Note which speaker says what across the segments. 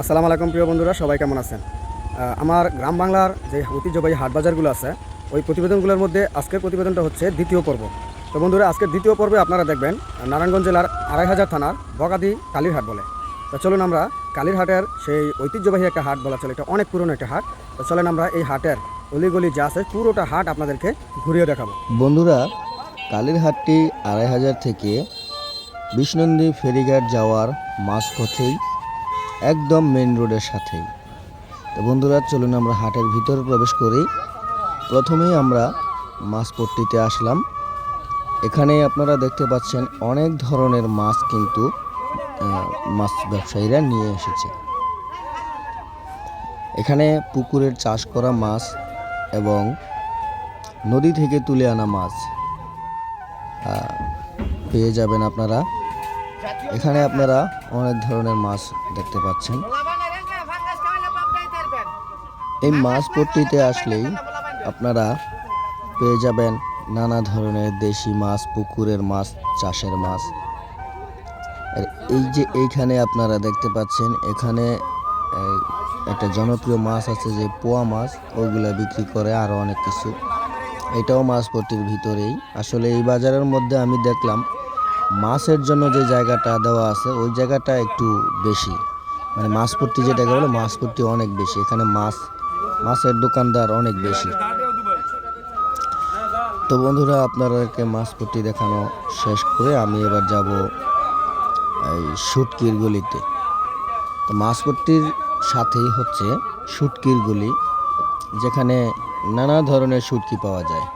Speaker 1: আসসালামু আলাইকুম প্রিয় বন্ধুরা, সবাই কেমন আছেন? আমার গ্রাম বাংলার যে ঐতিহ্যবাহী হাট বাজারগুলো আছে, ওই প্রতিবেদনগুলোর মধ্যে আজকের প্রতিবেদনটা হচ্ছে দ্বিতীয় পর্ব। তো বন্ধুরা, আজকের দ্বিতীয় পর্বে আপনারা দেখবেন, নারায়ণগঞ্জ জেলার আড়াই হাজার থানার বগাদি কালীর হাট বলে। তো চলুন আমরা কালীরহাটের সেই ঐতিহ্যবাহী একটা হাট বলা চলে। এটা অনেক পুরনো একটা হাট। তো চলেন আমরা এই হাটের অলিগলি যা আছে, পুরোটা হাট আপনাদেরকে ঘুরিয়ে দেখাবো।
Speaker 2: বন্ধুরা, কালীরহাটটি আড়াই হাজার থেকে বিষ্ণন্দী ফেরিঘাট যাওয়ার মাঝপথেই একদম মেন রোডের সাথেই। তো বন্ধুরা, চলুন আমরা হাটের ভিতরে প্রবেশ করি। প্রথমেই আমরা মাছপট্টিতে আসলাম। এখানে আপনারা দেখতে পাচ্ছেন অনেক ধরনের মাছ কিন্তু মাছ ব্যবসায়ীরা নিয়ে এসেছে। এখানে পুকুরের চাষ করা মাছ এবং নদী থেকে তুলে আনা মাছ পেয়ে যাবেন আপনারা। এখানে আপনারা অনেক ধরনের মাছ দেখতে পাচ্ছেন। এই মাছ পট্টিতে আসলেই আপনারা পেয়ে যাবেন নানা ধরনের দেশি মাছ, পুকুরের মাছ, চাষের মাছ। আর এই যে এইখানে আপনারা দেখতে পাচ্ছেন, এখানে একটা জনপ্রিয় মাছ আছে যে পোয়া মাছ ওইগুলা বিক্রি করে আরও অনেক কিছু। এটাও মাছ পট্টির ভিতরেই। আসলে এই বাজারের মধ্যে আমি দেখলাম মাছের জন্য যে জায়গাটা দেওয়া আছে, ওই জায়গাটা একটু বেশি। মানে মাছপট্টি যেটাকে বলে, মাছপট্টি অনেক বেশি। এখানে মাছ, মাছের দোকানদার অনেক বেশি। তো বন্ধুরা, আপনাদেরকে মাছপট্টি দেখানো শেষ করে আমি এবার যাব এই শুটকির গলিতে। তো মাছপট্টির সাথেই হচ্ছে শুটকির গলি, যেখানে নানা ধরনের শুটকি পাওয়া যায়।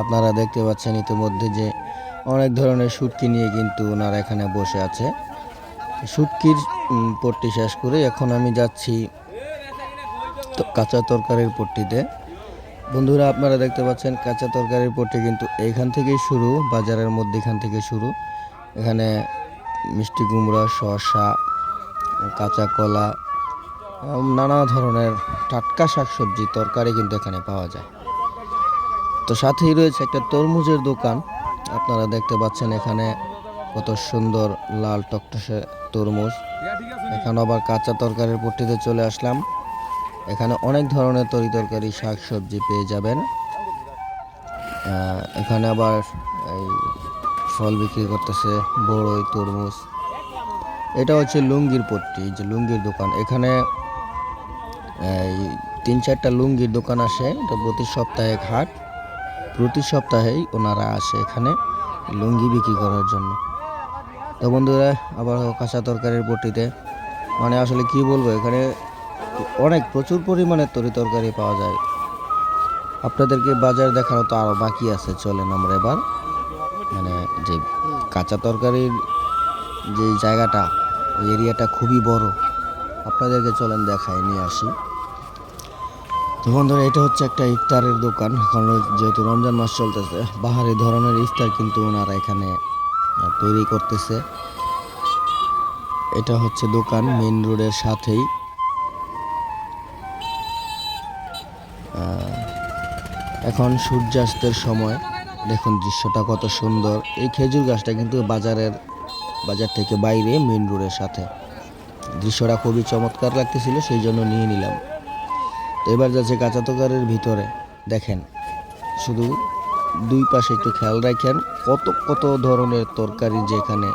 Speaker 2: আপনারা দেখতে পাচ্ছেন ইতিমধ্যে যে অনেক ধরনের শুটকি নিয়ে কিন্তু ওনারা এখানে বসে আছে। শুটকির উম, পট্টি শেষ করে এখন আমি যাচ্ছি কাঁচা তরকারির পট্টিতে। বন্ধুরা আপনারা দেখতে পাচ্ছেন কাঁচা তরকারির পট্টি কিন্তু এইখান থেকেই শুরু বাজারের মধ্যে এখান থেকে শুরু। এখানে মিষ্টি কুমড়া শসা কাঁচা কলা নানা ধরনের টাটকা শাকসবজি তরকারি কিন্তু এখানে পাওয়া যায়। তো সাথেই রয়েছে একটা তরমুজের দোকান। আপনারা দেখতে পাচ্ছেন এখানে কত সুন্দর লাল টকটসে তরমুজ। এখানে আবার কাঁচা তরকারির পট্টিতে চলে আসলাম। এখানে অনেক ধরনের তরি তরকারি শাক সবজি পেয়ে যাবেন। এখানে আবার এই ফল বিক্রি করতেছে বড়ই তরমুজ। এটা হচ্ছে লুঙ্গির পট্টি, যে লুঙ্গির দোকান। এখানে এই তিন চারটা লুঙ্গির দোকান আসে এটা প্রতি সপ্তাহে হাট। প্রতি সপ্তাহেই ওনারা আসে এখানে লুঙ্গি বিক্রি করার জন্য। তো বন্ধুরা আবার কাঁচা তরকারির বটিতে মানে আসলে কি বলব, এখানে অনেক প্রচুর পরিমাণে তরি তরকারি পাওয়া যায়। আপনাদেরকে বাজার দেখানো তো আরও বাকি আছে, চলেন আমরা এবার। মানে যে কাঁচা তরকারির যে জায়গাটা, ওই এরিয়াটা খুবই বড়। আপনাদেরকে চলেন দেখায় নিয়ে আসি। তো বন্ধুরা এটা হচ্ছে একটা ইফতারের দোকান। এখন যেহেতু রমজান মাস চলতেছে, বাহারি ধরনের ইফতার কিন্তু ওনারা এখানে তৈরি করতেছে। এটা হচ্ছে দোকান, মেইন রোডের সাথেই। এখন সূর্যাস্তের সময়। দেখুন দৃশ্যটা কত সুন্দর। এই খেজুর গাছটা কিন্তু বাজারের, বাজার থেকে বাইরে মেইন রোডের সাথে। দৃশ্যটা খুবই চমৎকার লাগতেছিল, সেই জন্য নিয়ে নিলাম। তো এবার যাচ্ছে কাঁচা তরকারির ভিতরে। দেখেন, শুধু দুই পাশে একটু খেয়াল রাখেন কত কত ধরনের তরকারি যেখানে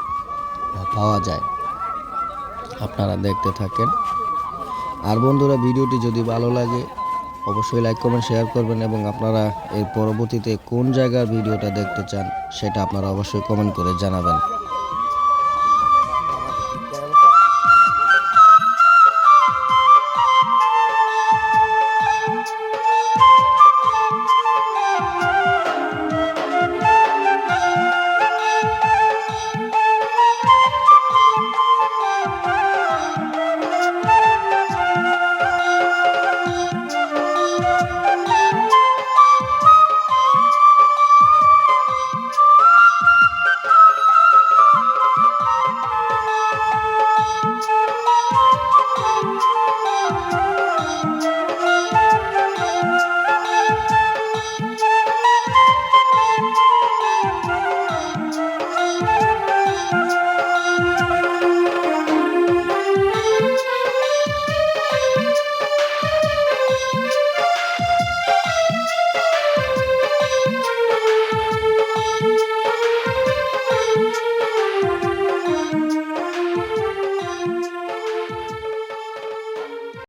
Speaker 2: পাওয়া যায়। আপনারা দেখতে থাকেন। আর বন্ধুরা, ভিডিওটি যদি ভালো লাগে, অবশ্যই লাইক, কমেন্ট, শেয়ার করবেন এবং আপনারা এর পরবর্তীতে কোন জায়গার ভিডিওটা দেখতে চান, সেটা আপনারা অবশ্যই কমেন্ট করে জানাবেন।